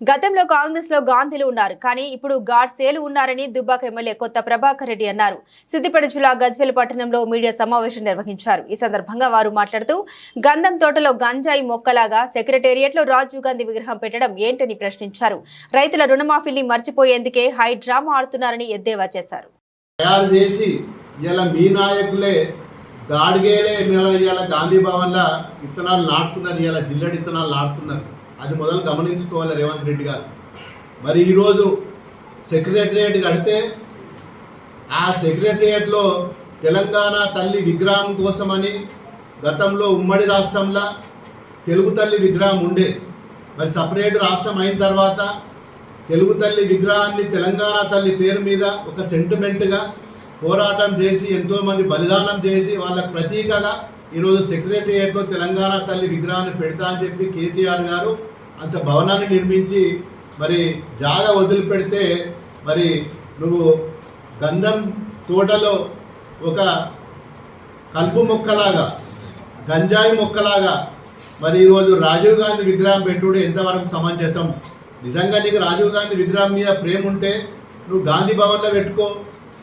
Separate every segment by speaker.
Speaker 1: గతంలో కాంగ్రెస్లో గాంధీలు ఉన్నారు కానీ ఇప్పుడు గాడ్సేలు ఉన్నారని దుబ్బాక ఎమ్మెల్యే కొత్త ప్రభాకర్ రెడ్డి అన్నారు. సిద్దిపేట జిల్లా గజ్వేల్ పట్టణంలో మీడియా సమావేశం నిర్వహించారు. ఈ సందర్భంగా వారు మాట్లాడుతూ గంధం తోటలో గంజాయి మొక్కలాగా సెక్రటేరియట్లో రాజీవ్ గాంధీ విగ్రహం పెట్టడం ఏంటని ప్రశ్నించారు. రైతుల రుణమాఫీని మర్చిపోయేందుకే హై డ్రామా ఆడుతున్నారని ఎద్దేవా చేశారు.
Speaker 2: తయారు చేసి ఇలా మీ నాయకులే ఇలా గాంధీ భవన్లో నాటుతున్నారు ఇలా జిల్లడి ఇత్తనాలు నాటుతున్నారు. అది మొదలు గమనించుకోవాలి రేవంత్ రెడ్డి గారు. మరి ఈరోజు సెక్రటరియట్ కడితే ఆ సెక్రటరియట్లో తెలంగాణ తల్లి విగ్రహం కోసమని గతంలో ఉమ్మడి రాష్ట్రంలో తెలుగు తల్లి విగ్రహం ఉండే. మరి సపరేట్ రాష్ట్రం అయిన తర్వాత తెలుగు తల్లి విగ్రహాన్ని తెలంగాణ తల్లి పేరు మీద ఒక సెంటిమెంట్గా పోరాటం చేసి ఎంతోమంది బలిదానం చేసి వాళ్ళకు ప్రతీకగా ఈరోజు సెక్రటేరియట్లో తెలంగాణ తల్లి విగ్రహాన్ని పెడతా అని చెప్పి కేసీఆర్ గారు అంత భవనాన్ని నిర్మించి మరి జాగా వదిలిపెడితే మరి నువ్వు గంధం తోటలో ఒక కలుపు మొక్కలాగా గంజాయి మొక్కలాగా మరి ఈరోజు రాజీవ్ గాంధీ విగ్రహం పెట్టుడు ఎంతవరకు సమంజసం నిజంగా నీకు రాజీవ్ గాంధీ విగ్రహం మీద ప్రేమ ఉంటే నువ్వు గాంధీ భవన్లో పెట్టుకో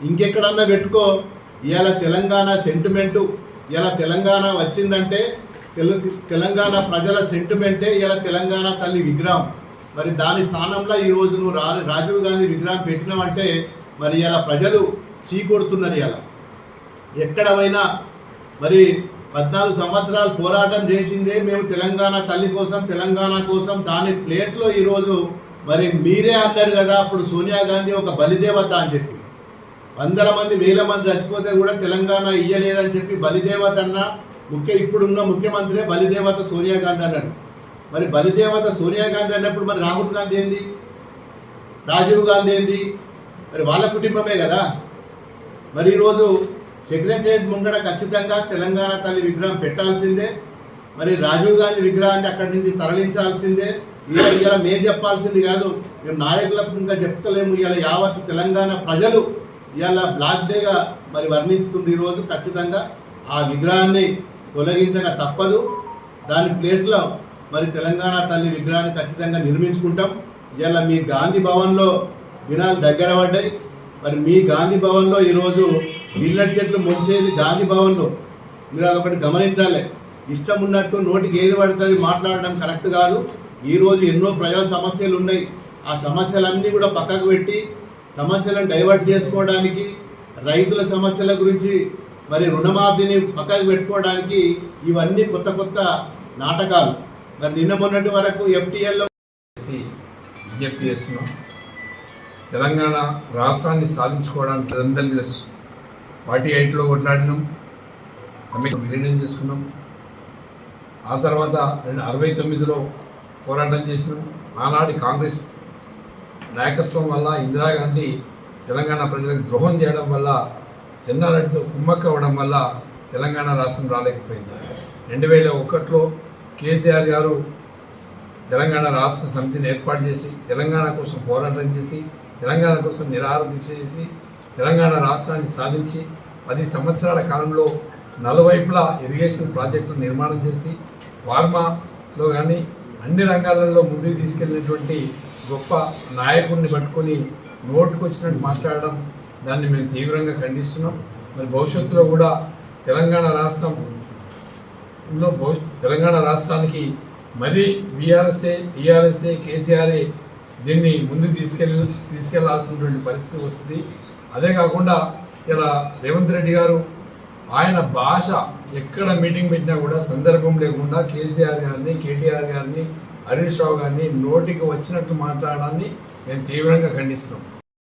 Speaker 2: ఇంకెక్కడన్నా పెట్టుకో. ఇవాళ తెలంగాణ సెంటిమెంటు ఇలా తెలంగాణ వచ్చిందంటే తెలంగాణ ప్రజల సెంటిమెంటే ఇలా తెలంగాణ తల్లి విగ్రహం. మరి దాని స్థానంలో ఈరోజు నువ్వు రా రాజీవ్ గాంధీ విగ్రహం పెట్టినావంటే మరి ఇలా ప్రజలు చీకొడుతున్నారు ఇలా. ఎక్కడ పోయినా మరి పద్నాలుగు సంవత్సరాలు పోరాటం చేసిందే మేము తెలంగాణ తల్లి కోసం తెలంగాణ కోసం దాని ప్లేస్లో ఈరోజు మరి మీరే అన్నారు కదా అప్పుడు సోనియా గాంధీ ఒక బలిదేవత అని చెప్పి. వందల మంది వేల మంది చచ్చిపోతే కూడా తెలంగాణ ఇయ్యలేదని చెప్పి బలిదేవత అన్న ముఖ్య ఇప్పుడున్న ముఖ్యమంత్రి బలిదేవత సోనియా గాంధీ అన్నాడు. మరి బలిదేవత సోనియా గాంధీ అన్నప్పుడు మరి రాహుల్ గాంధీ ఏంది? రాజీవ్ గాంధీ ఏంది? మరి వాళ్ళ కుటుంబమే కదా? మరి ఈరోజు సెక్రటరియట్ ముంగడ ఖచ్చితంగా తెలంగాణ తల్లి విగ్రహం పెట్టాల్సిందే. మరి రాజీవ్ గాంధీ విగ్రహాన్ని అక్కడి నుంచి తరలించాల్సిందే. ఇలా ఇలా మేము చెప్పాల్సింది కాదు మేము నాయకులకు ఇంకా చెప్తలేము. ఇలా యావత్ తెలంగాణ ప్రజలు ఇవాళ బ్లాస్ట్ డేగా మరి వర్ణిస్తుంది ఈరోజు ఖచ్చితంగా. ఆ విగ్రహాన్ని తొలగించక తప్పదు. దాని ప్లేస్లో మరి తెలంగాణ తల్లి విగ్రహాన్ని ఖచ్చితంగా నిర్మించుకుంటాం. ఇవాళ మీ గాంధీ భవన్లో దినాలు దగ్గర పడ్డాయి. మరి మీ గాంధీ భవన్లో ఈరోజు జిల్లెట్ చెట్లు మొలిసేది గాంధీ భవన్లో. మీరు అదొకటి గమనించాలి. ఇష్టం ఉన్నట్టు నోటికి ఏది పడుతుంది మాట్లాడడం కరెక్ట్ కాదు. ఈరోజు ఎన్నో ప్రజల సమస్యలు ఉన్నాయి. ఆ సమస్యలన్నీ కూడా పక్కకు పెట్టి సమస్యలను డైవర్ట్ చేసుకోవడానికి రైతుల సమస్యల గురించి మరి రుణమాఫీని పక్కకు పెట్టుకోవడానికి ఇవన్నీ కొత్త కొత్త నాటకాలు. మరి నిన్న మొన్నటి వరకు ఎఫ్టీఎల్లో
Speaker 3: విజ్ఞప్తి చేస్తున్నాం. తెలంగాణ రాష్ట్రాన్ని సాధించుకోవడానికి అందరికీ తెలుసు. ఫార్టీ ఎయిట్లో కొట్లాడినాం. సమీక్ష విలీనం చేసుకున్నాం. ఆ తర్వాత రెండు అరవై తొమ్మిదిలో పోరాటం చేసినాం. ఆనాటి కాంగ్రెస్ నాయకత్వం వల్ల ఇందిరాగాంధీ తెలంగాణ ప్రజలకు ద్రోహం చేయడం వల్ల చిన్నారెడ్డితో కుమ్మక్క అవ్వడం వల్ల తెలంగాణ రాష్ట్రం రాలేకపోయింది. రెండు వేల ఒకటిలో కేసీఆర్ గారు తెలంగాణ రాష్ట్ర సమితిని ఏర్పాటు చేసి తెలంగాణ కోసం పోరాటం చేసి తెలంగాణ కోసం నిరాహారం చేసి తెలంగాణ రాష్ట్రాన్ని సాధించి పది సంవత్సరాల కాలంలో నలువైపులా ఇరిగేషన్ ప్రాజెక్టులు నిర్మాణం చేసి వార్మాలో కానీ అన్ని రంగాలలో ముందుకు తీసుకెళ్ళినటువంటి గొప్ప నాయకుడిని పట్టుకొని నోటుకు వచ్చినట్టు మాట్లాడడం దాన్ని మేము తీవ్రంగా ఖండిస్తున్నాం. మరి భవిష్యత్తులో కూడా తెలంగాణ రాష్ట్రం లో తెలంగాణ రాష్ట్రానికి మరీ బీఆర్ఎస్ఏ టీఆర్ఎస్ఏ కేసీఆర్ఏ దీన్ని ముందుకు తీసుకెళ్ళి తీసుకెళ్ళాల్సినటువంటి పరిస్థితి వస్తుంది. అదే కాకుండా ఇలా రేవంత్ రెడ్డి గారు ఆయన భాష ఎక్కడ మీటింగ్ పెట్టినా కూడా సందర్భం లేకుండా కేసీఆర్ గారిని కేటీఆర్ గారిని హరీష్ రావు గారిని నోటికి వచ్చినట్టు మాట్లాడడాన్ని మేము తీవ్రంగా ఖండిస్తున్నాను